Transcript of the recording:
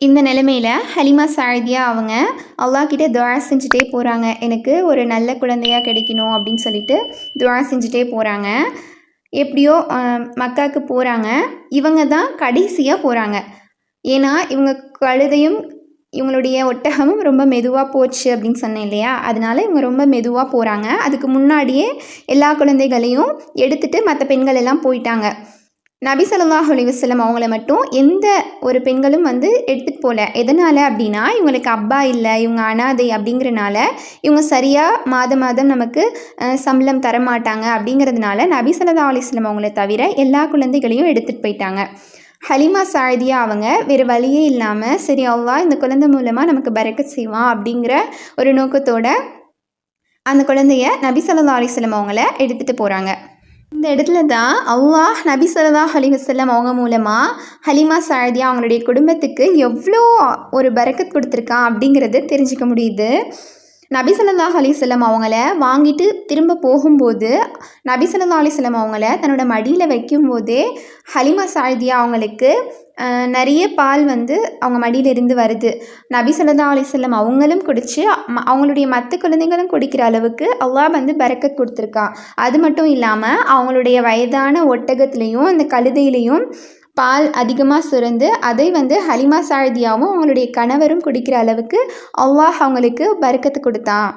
இந்த நிலைமையில் ஹலிமா சாரதியா அவங்க அல்லாக்கிட்ட துவா செஞ்சுட்டே போகிறாங்க எனக்கு ஒரு நல்ல குழந்தையாக கிடைக்கணும் அப்படின்னு சொல்லிட்டு துவா செஞ்சுட்டே போகிறாங்க எப்படியோ மக்காவுக்கு போகிறாங்க இவங்க தான் கடைசியாக போகிறாங்க ஏன்னா இவங்க கழுதையும் இவங்களுடைய ஒட்டகமும் ரொம்ப மெதுவாக போச்சு அப்படின்னு சொன்னேன் இல்லையா? அதனால இவங்க ரொம்ப மெதுவாக போகிறாங்க அதுக்கு முன்னாடியே எல்லா குழந்தைகளையும் எடுத்துகிட்டு மற்ற பெண்கள் எல்லாம் போயிட்டாங்க. நபி சொல்லாஹ் அலைஹி அவங்கள மட்டும் எந்த ஒரு பெண்களும் வந்து எடுத்துகிட்டு போகல எதனால் அப்படின்னா இவங்களுக்கு அப்பா இல்லை இவங்க அனாதை அப்படிங்கிறனால இவங்க சரியாக மாதம் மாதம் நமக்கு சம்பளம் தர மாட்டாங்க அப்படிங்கிறதுனால நபி ஸல்லல்லாஹு அலிஸ்லம் அவங்கள தவிர எல்லா குழந்தைகளையும் எடுத்துகிட்டு போயிட்டாங்க. ஹலிமா சாரதியா அவங்க வேறு வழியே இல்லாமல் சரி அவ்வா இந்த குழந்தை மூலமாக நமக்கு பறக்க செய்வான் அப்படிங்கிற ஒரு நோக்கத்தோட அந்த குழந்தைய நபி சொல்லா அலிஸ்லம் அவங்கள எடுத்துகிட்டு போகிறாங்க இந்த இடத்துல தான் அவ்வா நபி ஸல்லல்லாஹு அலைஹி வசல்லம் அவங்க மூலமாக ஹலிமா சாரதியா அவங்களுடைய குடும்பத்துக்கு எவ்வளோ ஒரு பரக்கத் கொடுத்துருக்கா அப்படிங்கிறது தெரிஞ்சுக்க முடியுது. நபி அலிசல்லம் அவங்கள வாங்கிட்டு திரும்ப போகும்போது நபி அலிசல்லம் அவங்கள தன்னோட மடியில் வைக்கும்போதே ஹலிமா சாழ்தியா அவங்களுக்கு நிறைய பால் வந்து அவங்க மடியிலிருந்து வருது. நபி சொல்லதா அலிசல்லம் அவங்களும் குடித்து அவங்களுடைய மற்ற குழந்தைங்களும் குடிக்கிற அளவுக்கு அல்லாஹ் வந்து பறக்கத் கொடுத்துருக்கான் அது மட்டும் இல்லாமல் அவங்களுடைய வயதான ஒட்டகத்துலேயும் அந்த கழுதையிலையும் பால் அதிகமாக சுரந்து அதை வந்து ஹலிமா சாழ்தியாவும் அவங்களுடைய கணவரும் குடிக்கிற அளவுக்கு அல்லாஹ் அவங்களுக்கு பறக்கத்து கொடுத்தான்.